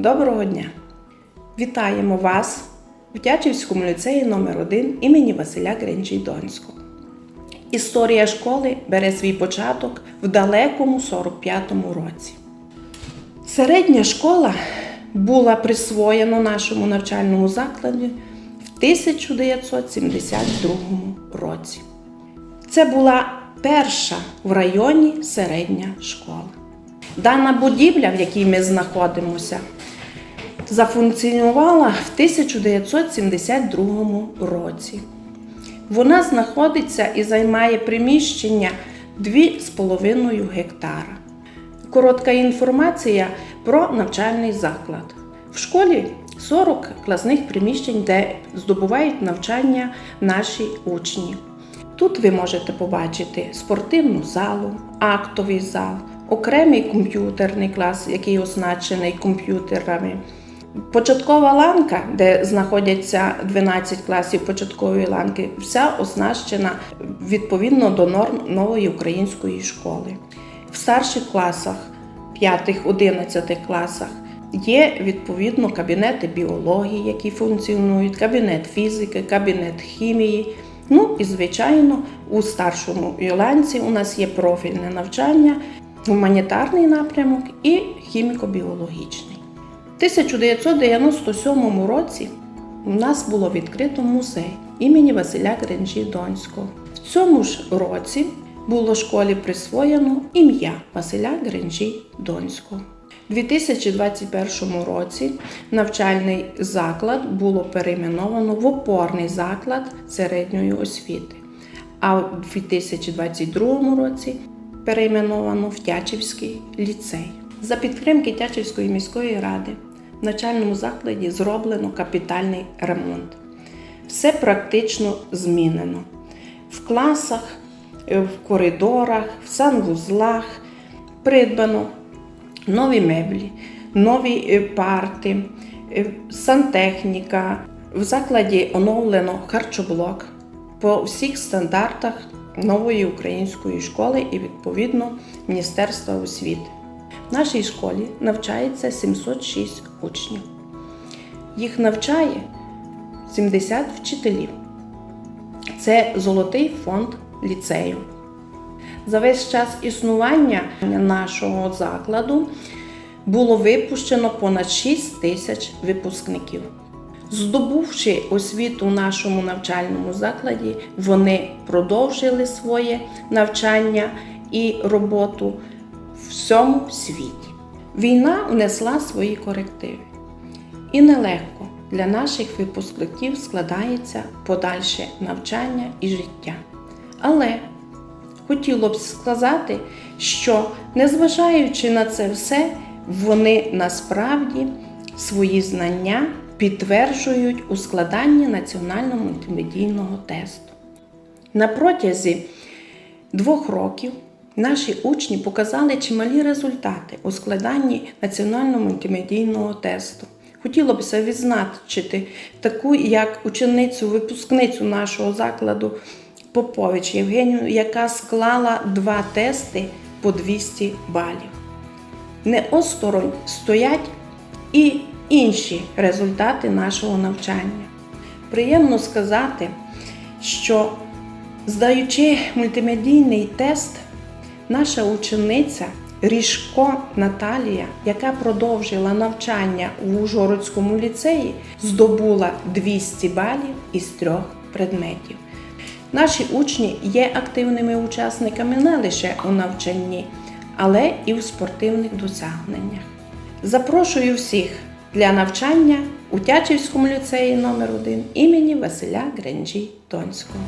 Доброго дня! Вітаємо вас в Тячівському ліцеї номер 1 імені Василя Гринджі Донського. Історія школи бере свій початок в далекому 45-му році. Середня школа була присвоєна нашому навчальному закладі в 1972 році. Це була перша в районі середня школа. Дана будівля, в якій ми знаходимося, зафункціонувала в 1972 році. Вона знаходиться і займає приміщення 2,5 гектара. Коротка інформація про навчальний заклад. В школі 40 класних приміщень, де здобувають навчання наші учні. Тут ви можете побачити спортивну залу, актовий зал, окремий комп'ютерний клас, який оснащений комп'ютерами. Початкова ланка, де знаходяться 12 класів початкової ланки, вся оснащена відповідно до норм нової української школи. В старших класах, 5-11 класах, є відповідно кабінети біології, які функціонують, кабінет фізики, кабінет хімії. Ну і звичайно, у старшому Йоланці у нас є профільне навчання, гуманітарний напрямок і хіміко-біологічний. У 1997 році у нас було відкрито музей імені Василя Гринжі Донського. В цьому ж році було школі присвоєно ім'я Василя Гринжі Донського. У 2021 році навчальний заклад було перейменовано в опорний заклад середньої освіти, а у 2022 році перейменовано в Тячівський ліцей. За підтримки Тячівської міської ради в навчальному закладі зроблено капітальний ремонт. Все практично змінено. В класах, в коридорах, в санвузлах придбано нові меблі, нові е, парти, е, сантехніка. В закладі оновлено харчоблок по всіх стандартах нової української школи і відповідно Міністерства освіти. В нашій школі навчається 706 учнів. Їх навчає 70 вчителів. Це золотий фонд ліцею. За весь час існування нашого закладу було випущено понад 6 тисяч випускників. Здобувши освіту в нашому навчальному закладі, вони продовжили своє навчання і роботу в всьому світі. Війна внесла свої корективи. І нелегко для наших випускників складається подальше навчання і життя. Але хотіло б сказати, що незважаючи на це все, вони насправді свої знання підтверджують у складанні національного мультимедійного тесту. На протязі двох років наші учні показали чималі результати у складанні національного мультимедійного тесту. Хотілося б відзначити таку, як ученицю, випускницю нашого закладу Попович Євгенію, яка склала два тести по 200 балів. Не осторонь стоять і інші результати нашого навчання. Приємно сказати, що здаючи мультимедійний тест, наша учениця Ріжко Наталія, яка продовжила навчання в Ужгородському ліцеї, здобула 200 балів із трьох предметів. Наші учні є активними учасниками не лише у навчанні, але і в спортивних досягненнях. Запрошую всіх для навчання у Тячівському ліцеї номер 1 імені Василя Гринджі Донського.